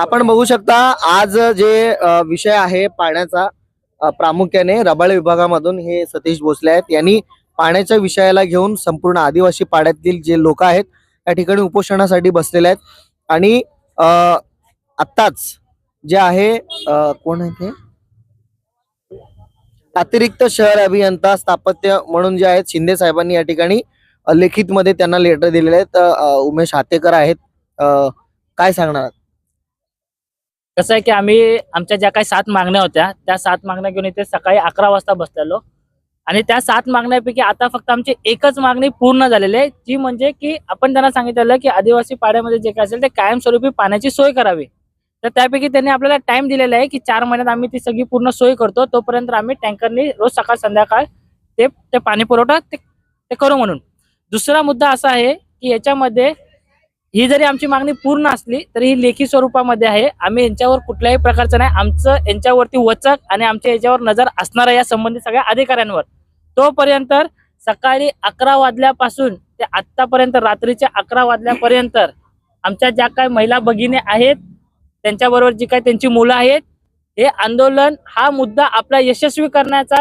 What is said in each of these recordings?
आपण बघू शकता आज जे विषय आहे पाण्याचा प्रामुख्याने रबाळे विभागामधून हे सतीश भोसले आहेत. यांनी पाण्याच्या विषयाला घेऊन संपूर्ण आदिवासी पाड्यातील जे लोक आहेत त्या ठिकाणी उपोषणासाठी बसलेले आहेत. आणि आत्ताच जे आहे कोण आहे ते? अतिरिक्त शहर अभियंता स्थापत्य म्हणून जे आहेत शिंदे साहेबांनी या ठिकाणी लेखित मध्ये त्यांना लेटर दिलेले आहेत. उमेश हातेकर आहेत. काय सांगणार कसं आहे की आम्ही आमच्या ज्या काही सात मागण्या होत्या त्या सात मागण्या घेऊन इथे सकाळी अकरा वाजता बसलेलो. आणि त्या सात मागण्यापैकी आता फक्त आमची एकच मागणी पूर्ण झालेली आहे जी म्हणजे की आपण त्यांना सांगितलेलं की आदिवासी पाड्यामध्ये जे काय असेल ते कायमस्वरूपी पाण्याची सोय करावी. तर त्यापैकी त्यांनी आपल्याला टाइम दिलेला आहे की चार महिन्यात आम्ही ती सगळी पूर्ण सोय करतो तोपर्यंत आम्ही टँकरनी रोज सकाळ संध्याकाळ ते ते पाणी पुरवठा ते ते करू म्हणून. दुसरा मुद्दा असा आहे की याच्यामध्ये ही जरी आमची मागणी पूर्ण असली तरी ही लेखी स्वरूपामध्ये आहे. आम्ही यांच्यावर कुठल्याही प्रकारचं नाही. आमचं यांच्यावरती वचक आणि आमच्या याच्यावर नजर असणार आहे या संबंधित सगळ्या अधिकाऱ्यांवर. तोपर्यंत सकाळी अकरा वाजल्यापासून ते आतापर्यंत रात्रीच्या अकरा वाजल्यापर्यंत आमच्या ज्या काही महिला भगिनी आहेत त्यांच्याबरोबर जी काही त्यांची मुलं आहेत हे आंदोलन हा मुद्दा आपला यशस्वी करण्याचा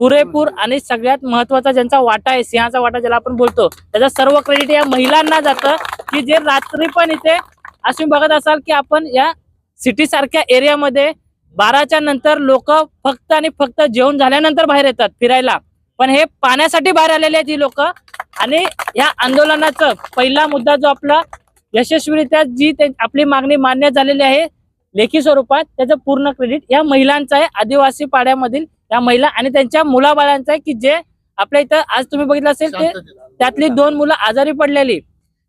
पुरेपूर आणि सगळ्यात महत्त्वाचा ज्यांचा वाटा आहे सिंहाचा वाटा ज्याला आपण बोलतो त्याचा सर्व क्रेडिट या महिलांना जातं. की जे रात्री पण इथे अशी बघत असाल की आपण या सिटी सारख्या एरियामध्ये बाराच्या नंतर लोक फक्त आणि फक्त जेवण झाल्यानंतर बाहेर येतात फिरायला. पण हे पाण्यासाठी बाहेर आलेले आहेत ही लोक. आणि या आंदोलनाचा पहिला मुद्दा जो आपला यशस्वीरित्या जी आपली मागणी मान्य झालेली आहे लेखी स्वरूपात त्याचं पूर्ण क्रेडिट या महिलांचं आहे. आदिवासी पाड्यामधील या महिला आणि त्यांच्या मुलाबाळांचं आहे की जे आपल्या इथं आज तुम्ही बघितलं असेल ते त्यातली दोन मुलं आजारी पडलेली.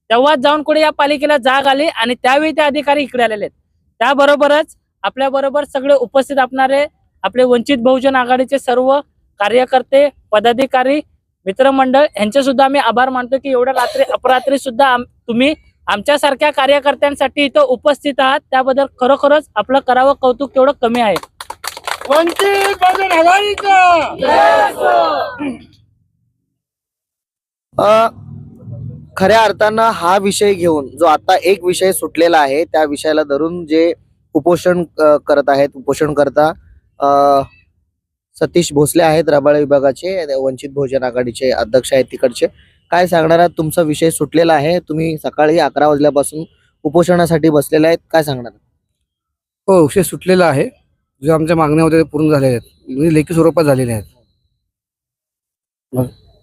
तेव्हा जाऊन कुठे या पालिकेला जाग आली आणि त्यावेळी ते अधिकारी इकडे आलेले आहेत. त्याबरोबरच आपल्या बरोबर सगळे उपस्थित असणारे आपले वंचित बहुजन आघाडीचे सर्व कार्यकर्ते पदाधिकारी मित्रमंडळ यांचे सुद्धा आम्ही आभार मानतो की एवढ्या रात्री अपरात्री सुद्धा आम- तुम्ही आमच्यासारख्या कार्यकर्त्यांसाठी इथं उपस्थित आहात. त्याबद्दल खरोखरच आपलं करावं कौतुक तेवढं कमी आहे. वंचित बहुजन आघाडीचं अ, खऱ्या अर्थानं हा विषय घेऊन जो आता एक विषय सुटलेला आहे त्या विषयाला धरून जे उपोषण करत आहेत उपोषण करता अ, सतीश भोसले आहेत रबाळे विभागाचे वंचित बहुजन आघाडीचे अध्यक्ष आहेत तिकडचे. काय सांगणार आहात? तुमचा विषय सुटलेला आहे तुम्ही सकाळी अकरा वाजल्यापासून उपोषणासाठी बसलेले आहेत काय सांगणार हो विषय सुटलेला आहे. जे आमच्या मागण्या होत्या ते पूर्ण झालेल्या आहेत. म्हणजे लेखी स्वरूपात झालेल्या आहेत.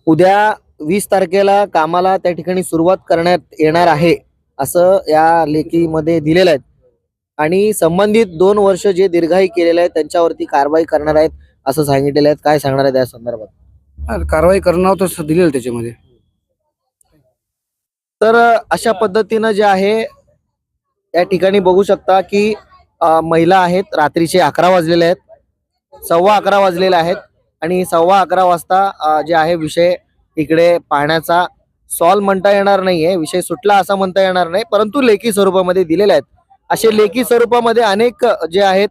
उद्या वीस तारखेला कामाला त्या ठिकाणी सुरुवात करण्यात येणार आहे असं या लेखीमध्ये दिलेलं आहे. आणि संबंधित दोन वर्ष जे दीर्घाई केलेले आहेत त्यांच्यावरती कारवाई करणार आहेत असं सांगितलेलं आहे. काय सांगणार आहेत या संदर्भात? हा, कारवाई करणार तर दिलेलं त्याच्यामध्ये. तर अशा पद्धतीनं जे आहे या ठिकाणी बघू शकता की महिला आहेत. रात्रीचे अकरा वाजलेले आहेत. सव्वा अकरा वाजलेले आहेत. आणि सव्वा अकरा वाजता जे आहे विषय इकडे पाहण्याचा. सॉल्व म्हणता येणार नाहीये. विषय सुटला असं म्हणता येणार नाही. परंतु लेखी स्वरूपामध्ये दिलेले आहेत. असे लेखी स्वरूपामध्ये अनेक जे आहेत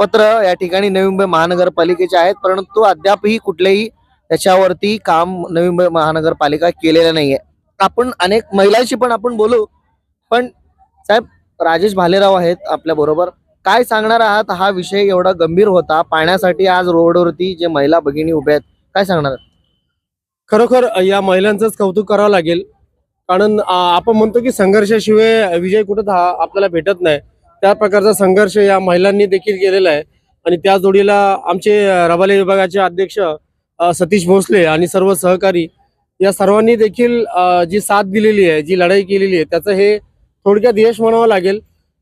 पत्र या ठिकाणी नवी मुंबई महानगरपालिकेचे आहेत. परंतु अद्यापही कुठलेही त्याच्यावरती काम नवी मुंबई महानगरपालिका केलेलं नाहीये. आपण अनेक महिलांशी पण आपण बोलू. पण साहेब राजेश भालेराव आहेत आपल्या बरोबर. काय सांगणार आहात? हा विषय एवढा गंभीर होता. पाण्यासाठी आज रोडवरती जे महिला भगिनी उभ्या आहेत काय सांगणार खरोखर या महिलांचंच कौतुक करावं लागेल. कारण आपण म्हणतो की संघर्षाशिवाय विजय कुठं हा आपल्याला भेटत नाही. त्या प्रकारचा संघर्ष या महिलांनी देखील केलेला आहे. आणि त्या जोडीला आमचे रबाले विभागाचे अध्यक्ष सतीश भोसले आणि सर्व सहकारी या सर्वांनी देखील जी साथ दिलेली आहे जी लढाई केलेली आहे त्याचं हे थोडक्यात यश म्हणावं लागेल.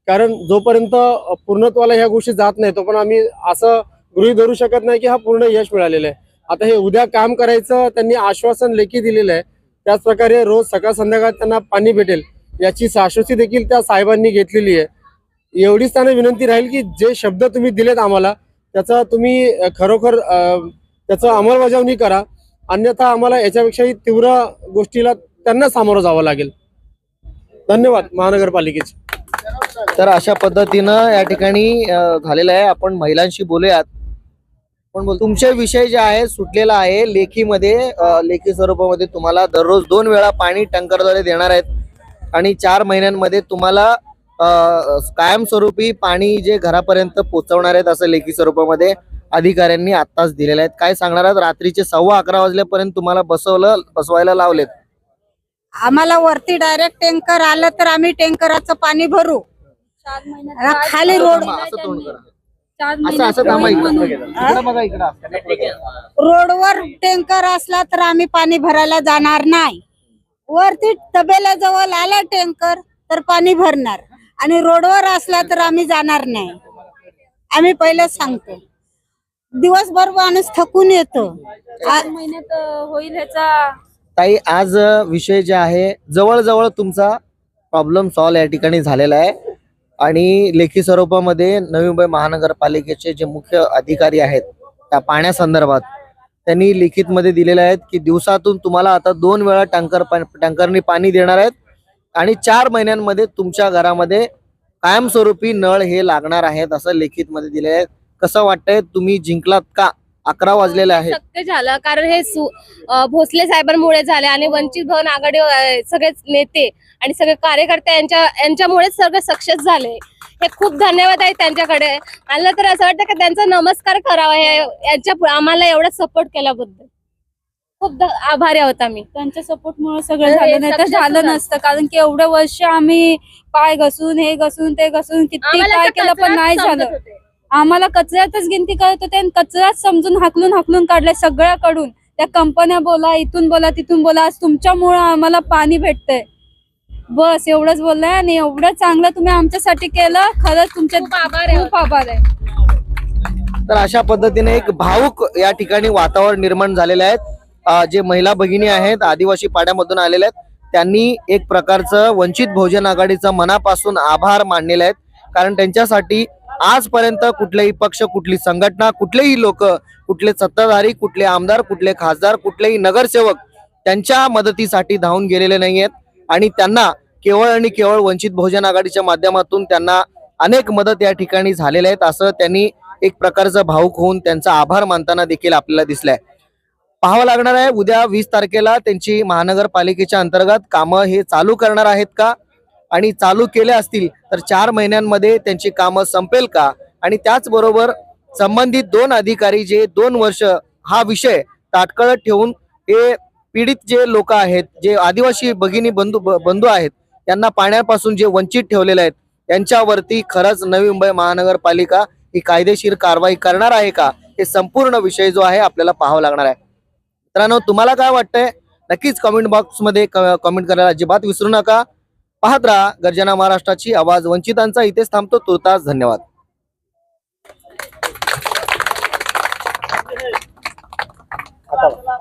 कारण जोपर्यंत पूर्णत्वाला ह्या गोष्टी जात नाही तोपर्यंत आम्ही असं गृहीत धरू शकत नाही की हा पूर्ण यश मिळालेला आहे. आता हे उद्या काम करायचं त्यांनी आश्वासन लेखी दिलेलं आहे. त्याच प्रकारे रोज सकाळ संध्याकाळ त्यांना पाणी भेटेल याची शाश्वती देखील त्या साहेबांनी घेतलेली आहे. एवढीच त्यांना विनंती राहील की जे शब्द तुम्ही दिलेत आम्हाला त्याचा तुम्ही खरोखर त्याचं अंमलबजावणी करा. अन्यथा आम्हाला याच्यापेक्षाही तीव्र गोष्टीला त्यांना सामोरं जावं लागेल. धन्यवाद महानगरपालिकेचे. तर अशा पद्धतीनं या ठिकाणी झालेलं आहे. आपण महिलांशी बोलूयात. पण बोल तुमचे विषय जे आहे सुटलेला आहे. लेखीमध्ये लेखी स्वरूपामध्ये तुम्हाला दररोज दोन वेळा पाणी टँकरद्वारे देणार आहेत. आणि चार महिन्यांमध्ये तुम्हाला कायमस्वरूपी पाणी जे घरापर्यंत पोहोचवणार आहेत असं लेखी स्वरूपामध्ये अधिकाऱ्यांनी आत्ताच दिलेले आहेत. काय सांगणार आहेत? रात्रीचे सव्वा अकरा वाजल्यापर्यंत तुम्हाला बसवलं बसवायला लावलेत. आम्हाला वरती डायरेक्ट टँकर आलं तर आम्ही टँकराचं पाणी भरू. खाली रोड असं तोंड करा. असं असं थांबा इकडं. इकडं बघा इकडं रोडवर टँकर असला तर आम्ही पाणी भरायला जाणार नाही. वरती तबेल्याजवळ आला टँकर तर पाणी भरणार. आणि रोडवर असला तर आम्ही जाणार नाही. आम्ही पहिलेच सांगतो. दिवसभर माणूस थकून येतो. आ- महिन्यात होईल ह्याचा ताई आज विषय जे आहे जवळजवळ तुमचा प्रॉब्लेम सॉल्व या ठिकाणी झालेला आहे. आणि लेखी स्वरूपामध्ये नवी मुंबई महानगरपालिकेचे जे मुख्य अधिकारी आहेत त्या पाण्यासंदर्भात त्यांनी लिखितमध्ये दिलेले आहेत की दिवसातून तुम्हाला आता दोन वेळा टँकर टँकरनी पाणी देणार आहेत आणि चार महिन्यांमध्ये तुमच्या घरामध्ये कायमस्वरूपी नळ हे लागणार आहेत असं लिखितमध्ये दिले आहे. कसं वाटतंय? तुम्ही जिंकलात का? अकरा वाजलेले आहेत. शक्य झालं. कारण हे सु- अं, भोसले साहेबांमुळे झाले आणि वंचित भवन आघाडी अं, सगळे नेते आणि सगळे कार्यकर्ते यांच्या यांच्यामुळेच सगळं सक्सेस झाले. हे खूप धन्यवाद आहे त्यांच्याकडे. मला तर असं वाटतं की त्यांचा नमस्कार करावा हे यांच्या आम्हाला एवढा सपोर्ट केल्याबद्दल. खूप ध- आभारी आहोत आम्ही. त्यांच्या सपोर्टमुळे सगळं हे झालं नाही तर झालं झालं. नसतं. कारण की एवढे वर्ष आम्ही पाय घसून हे घसून ते घसून किती आम्हाला काय केलं पण कचराच नाही समजत झालं. होते. आम्हाला कचऱ्यातच गिनती करत होते आणि कचऱ्यात समजून हाकलून हाकलून काढले सगळ्याकडून. त्या कंपन्या बोला इथून बोला तिथून बोला आज तुमच्यामुळं आम्हाला पाणी भेटतंय. बस एवढंच बोललंय आणि एवढं चांगलं तुम्ही आमच्यासाठी केलं खरंच तुमचे खूप आभार आहे. खूप आभार आहे. तर अशा पद्धतीने एक भाऊक या ठिकाणी वातावरण निर्माण झालेले आहेत जे महिला भगिनी आहेत आदिवासी पाड्यामधून आलेल्या आहेत त्यांनी एक प्रकारचं वंचित बहुजन आघाडीचं मनापासून आभार मानलेले आहेत. कारण त्यांच्यासाठी आजपर्यंत कुठलेही पक्ष कुठली संघटना कुठलेही लोक कुठले सत्ताधारी कुठले आमदार कुठले खासदार कुठलेही नगरसेवक त्यांच्या मदतीसाठी धावून गेलेले नाही आहेत आणि त्यांना केवळ आणि केवळ वंचित बहुजन आघाडीच्या माध्यमातून त्यांना अनेक मदत या ठिकाणी झालेल्या आहेत असं त्यांनी एक प्रकारचं भाऊक होऊन त्यांचा आभार मानताना देखील आपल्याला दिसलाय. पाहावं लागणार आहे उद्या वीस तारखेला त्यांची महानगरपालिकेच्या अंतर्गत कामं हे चालू करणार आहेत का? आणि चालू केले असतील तर चार महिन्यांमध्ये त्यांची कामं संपेल का? आणि त्याचबरोबर संबंधित दोन अधिकारी जे दोन वर्ष हा विषय ताटकळत ठेवून हे पीडित जे लोक आहेत जे आदिवासी भगिनी बंधू बंधू आहेत त्यांना पाण्यापासून जे वंचित ठेवलेले आहेत यांच्यावरती खरंच नवी मुंबई महानगरपालिका ही कायदेशीर कारवाई करणार आहे का? हे संपूर्ण विषय जो आहे आपल्याला पाहावा लागणार आहे. मित्रांनो तुम्हाला काय वाटतंय? नक्कीच कमेंट बॉक्समध्ये कमेंट करायला अजिबात विसरू नका. पाहत राहा गर्जना महाराष्ट्राची आवाज वंचितांचा इथेच थांबतो तुर्तास धन्यवाद. आता